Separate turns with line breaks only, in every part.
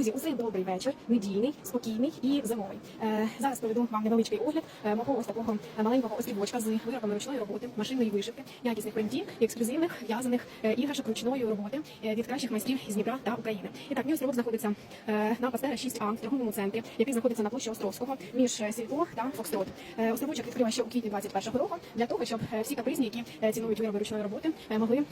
Друзі, усім добрий вечір, недільний, спокійний і зимовий. Е, зараз проведу вам невеличкий огляд е, мого ось такого е, маленького острівочка з виробами ручної роботи, машинної вишивки, якісних принтів ексклюзивних в'язаних е, іграшок ручної роботи від кращих майстрів із Дніпра та України. І так, мій острівок знаходиться на Пастера 6А в торговому центрі, який знаходиться на площі Островського між Сільпо та Фокстрот. Островочок відкрила ще у квітні 21-го року для того, щоб всі капризні, які цінують вироби ручної роботи, могли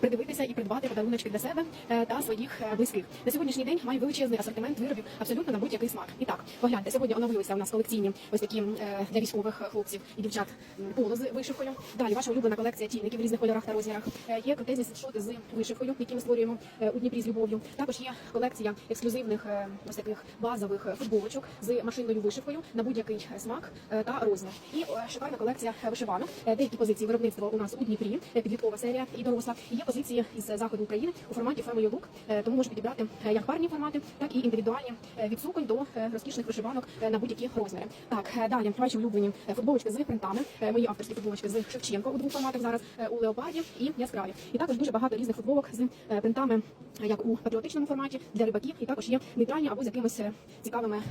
придивитися і придбати подаруночки для себе та своїх близьких. На сьогоднішній день має величезний асортимент виробів абсолютно на будь-який смак. І так, погляньте, сьогодні оновилися у нас колекційні ось такі е, для військових хлопців і дівчат поло з вишивкою. Далі ваша улюблена колекція тільників в різних кольорах та розмірах. Е, Є крутезні сетшоти з вишивкою, які ми створюємо е, у Дніпрі з любов'ю. Також є колекція ексклюзивних ось таких базових футболочок з машинною вишивкою на будь-який смак та розмір. І шикарна колекція вишиванок. Деякі позиції виробництва у нас у Дніпрі, підліткова серія і доросла. Є позиції із заходу України у форматі Family Look, тому можна підібрати як парні формати, так і індивідуальні е, від суконь до е, розкішних вишиванок е, на будь-які розміри. Так, далі ваші улюблені футболочки з принтами. Мої авторські футболочки з Шевченко у двох форматах зараз у леопарді і яскраві. І також дуже багато різних футболок з принтами, як у патріотичному форматі для рибаків, і також є нейтральні або з якимись цікавими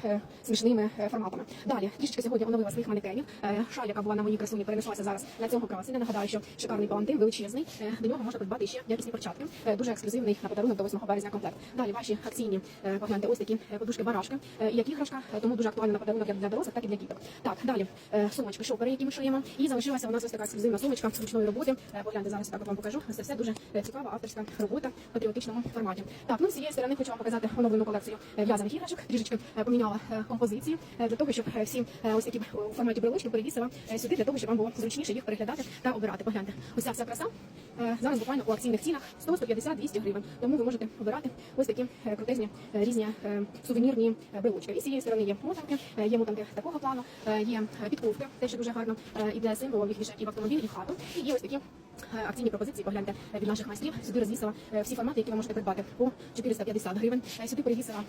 смішними форматами. Далі трішечки сьогодні оновила своїх манекенів. Шаль, яка була на моїй красуні, перенеслася зараз на цього красення. Нагадаю, що шикарний палантин, величезний. До нього можна придбати ще якісні перчатки. Дуже ексклюзивний на подарунок до 8 березня комплект. Далі ваші акційні погляньте, ось такі е, подушки барашки, е, як іграшка, е, тому дуже актуальна на подарунок як для дорослих, так і для діток. Так, далі сумочки, шопери, які ми шиємо. І залишилася у нас ось така ексклюзивна сумочка з ручної роботи. Погляньте зараз так вам покажу. Це все дуже цікава авторська робота в патріотичному форматі. Так, ну з цієї сторони хочу вам показати оновлену колекцію в'язаних іграшок. Трішечки поміняла композиції для того, щоб всі ось такі у форматі брелочки перевісила сюди для того, щоб вам було зручніше їх переглядати та обирати. Погляньте, ось вся краса зараз буквально у акційних цінах 100, 150, 200 гривень. Тому ви можете обирати ось такі крутезні різні е, сувенірні е, брелочки. І з цієї сторони є мотанки, е, є мотанки такого плану, е, є е, підковки, те, що дуже гарно іде символів їх вішають і в автомобіль, і в хату. І є ось такі. Е, Акційні пропозиції погляньте е, від наших майстрів. Сюди розвісила е, всі формати, які ви можете придбати по 450 гривень. Сюди перевісила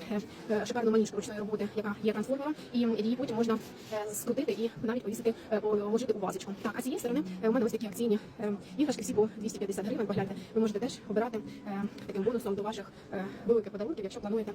е, шикарну манішку ручної роботи, яка є трансформером, і її потім можна скрутити і навіть повісити, положити у вазочку. Так, а цієї сторони у мене ось такі акційні іграшки, всі по 250 гривень. Погляньте, ви можете теж обирати таким бонусом до ваших великих подарунків, якщо плануєте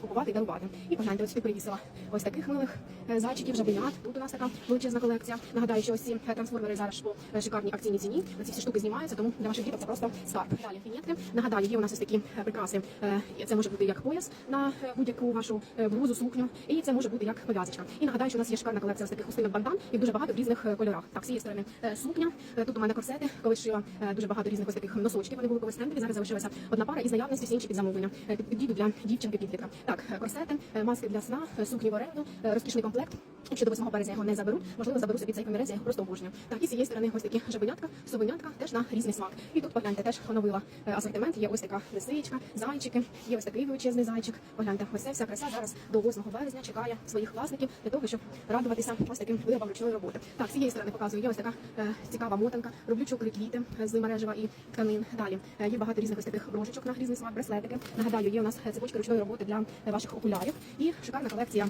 купувати і дарувати. І погляньте, ось сюди перевісила ось таких милих зайчиків, жабенят. Тут у нас така величезна колекція. Нагадаю, що ось ці трансформери зараз по шикарній акційній ціні. Ці всі штуки знімаються, тому для ваших діток це просто скарб. Далі фінетки. Нагадаю, є у нас ось такі е, прикраси. Е, Це може бути як пояс на е, будь-яку вашу блузу, сукню, і це може бути як пов'язочка. І нагадаю, що у нас є шикарна колекція ось таких хустинок бандан і дуже багато в різних кольорах. Так, з цієї сторони сукня. Тут у мене корсети, коли шила дуже багато різних ось таких носочків. Вони були колись трендові. Зараз залишилася одна пара із наявності всі інші під замовлення. Під- Підійдуть для дівчинки підлітка. Так, корсети, маски для сна, сукні в оренду, розкішний комплект. Якщо до 8 березня його не заберу, можливо, заберу собі цей комірець, я його просто обожнюю. Так, і з цієї сторони ось такі жабенятка, совенятка, теж на різний смак. І тут погляньте, теж оновила е, асортимент. Є ось така лисичка, зайчики, є ось такий величезний зайчик. Погляньте, ось ця вся краса зараз до 8 березня чекає своїх власників для того, щоб радуватися ось таким виробам ручної роботи. Так, з цієї сторони показую, є ось така е, цікава мотанка. Роблю чокри квіти з мережева і тканин. Далі е, є багато різних ось таких брошечок на різний смак, браслетики. Нагадаю, є у нас цепочки ручної роботи для е, ваших окулярів і шикарна колекція.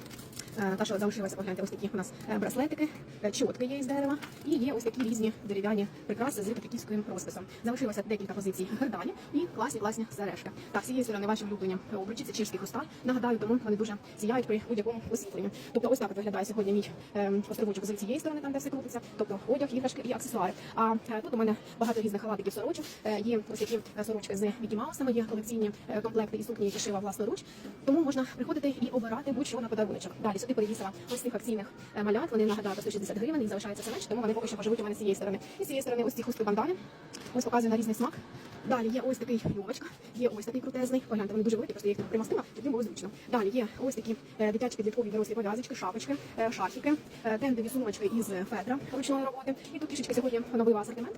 Е, Та, що залишилася, погляньте, ось такі у нас е, браслетики, е, чотки є із дерева, і є ось такі різні дерев'яні прикраси з петриківським розписом. Залишилося декілька позицій гердані і класні класні сережки. Так, з цієї сторони ваші улюблені обручі, це чешський хрусталь. Нагадаю, тому вони дуже сіяють при будь-якому освітленні. Тобто ось так виглядає сьогодні мій ем, островочок з цієї сторони, там де все крутиться, тобто одяг, іграшки і аксесуари. А тут у мене багато різних халатиків сорочок. Є ось такі сорочки з Мікі Маусами, є колекційні комплекти і сукні, які шила власноруч. Тому можна приходити і обирати будь-що на подаруночок. Далі сюди перевісила ось цих акційних е, малят. Вони нагадаю 160 гривень, їх залишається все менше, тому вони поки що поживуть у мене з цієї сторони. І з цієї сторони ось ці хустки бандани. Ось показую на різний смак. Далі є ось такий юбочка, є ось такий крутезний. Погляньте, вони дуже великі, просто я їх примостила, щоб їм було зручно. Далі є ось такі е, дитячі підліткові дорослі пов'язочки, шапочки, е, шарфіки, е, тендові сумочки із фетра ручної роботи. І тут трішечки сьогодні новий асортимент.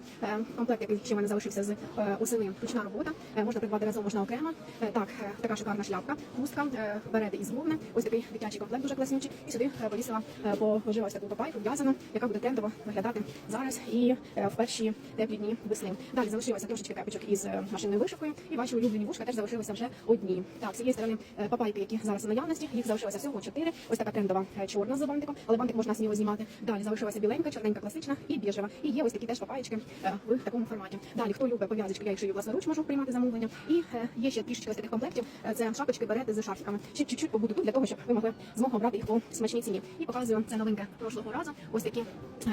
Комплект, який ще в мене залишився з осени, ручна робота. Можна придбати разом, можна окремо. Так, така шикарна шляпка, хустка, берети із вовни. Ось такий дитячий комплект дуже класнючий. І сюди е, повісила, е, ось таку папайку в'язану, яка буде трендово виглядати зараз і е, в перші теплі дні весни. Далі залишилося трошечки кепочок із машинною вишивкою. І ваші улюблені вушка теж залишилися вже одні. Так, з цієї сторони папайки, які зараз у наявності, їх залишилося всього чотири. Ось така трендова чорна з бантиком, але бантик можна сміло знімати. Далі залишилася біленька, чорненька, класична і біжева. І є ось такі теж папаєчки в такому форматі. Далі, хто любить пов'язочки, я їх шию власноруч, можу приймати замовлення. І є ще трішечки ось таких комплектів. Це шапочки, берети з шарфіками. Ще чуть-чуть побуду тут для того, щоб ви могли змогу обрати їх по смачній ціні. І показую це новинка прошлого разу. Ось такі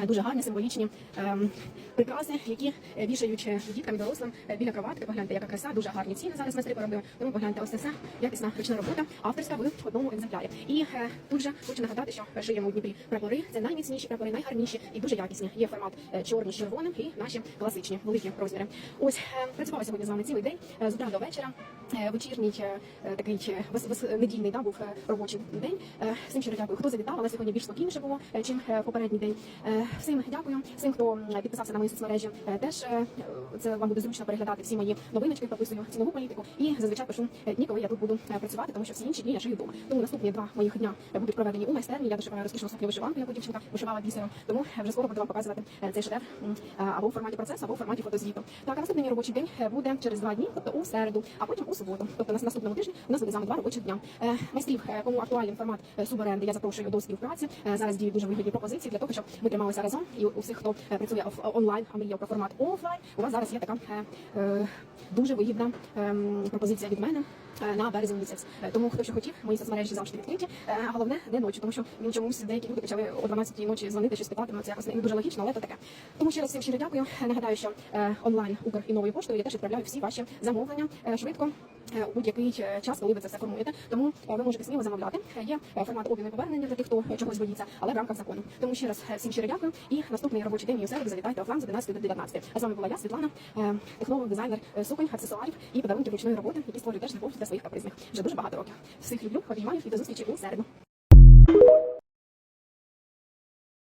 е, дуже гарні символічні ем, прикраси, які е, вішають е, діткам і дорослим біля кроватки. Погляньте, яка краса, дуже гарні ціни зараз майстри поробили. Тому погляньте, ось це все якісна ручна робота, авторська в одному екземплярі. І тут же хочу нагадати, що шиємо у Дніпрі прапори. Це найміцніші прапори, найгарніші і дуже якісні. Є формат чорний з червоним і наші класичні великі розміри. Ось працювала сьогодні з вами цілий день з утра до вечора. Вечірній такий недільний да, був робочий день. Всім щиро дякую, хто завітав, але сьогодні більш спокійніше було, е, чим е, попередній день. Е, Всім дякую. Всім, хто підписався на мої соцмережі, теж це вам буде зручно переглядати всі мої новиночки, прописую цінову політику. І зазвичай пишу дні, коли я тут буду працювати, тому що всі інші дні я шию вдома. Тому наступні два моїх дня будуть проведені у майстерні. Я дошиваю розкішну сукню вишиванку, яку дівчинка вишивала бісером. Тому вже скоро буду вам показувати цей шедевр або в форматі процесу, або в форматі фотозвіту. Так, а наступний мій робочий день буде через два дні, тобто у середу, а потім у суботу. Тобто на наступному тижні у нас буде вами два робочих дня. Майстрів, кому актуальний формат е, суборенди, я запрошую до співпраці. Е, Зараз діють дуже вигідні пропозиції для того, щоб ми трималися разом. І у всіх, хто е, працює оф- онлайн, а мріяв про формат офлайн, у вас зараз є така е, е, дуже вигідна ем, пропозиція від мене. е, На березень місяць, Е, тому хто що хотів, мої соцмережі завжди відкриті. Е, а Головне не ночі, тому що він чомусь деякі люди почали о 12 ночі дзвонити, щось питати. Ну це якось не дуже логічно, але то таке. Тому ще раз всім щиро дякую. Е, Нагадаю, що е, онлайн Укр і новою поштою я теж відправляю всі ваші замовлення е, швидко. Е, У будь-який е, час, коли ви це все формуєте, тому е, ви можете сміло замовляти. Е, Є е, формат обміну повернення для тих, хто е, чогось боїться, але в рамках закону. Тому ще раз е, всім щиро дякую. І наступний робочий день у середу завітайте офлайн з 11 до 19. А з вами була я, Світлана, е, технолог, дизайнер е, суконь, аксесуарів і подарунків ручної роботи, які створюють теж любов для своїх капризних. Вже дуже багато років. Всіх люблю, обіймаю і до зустрічі у середу.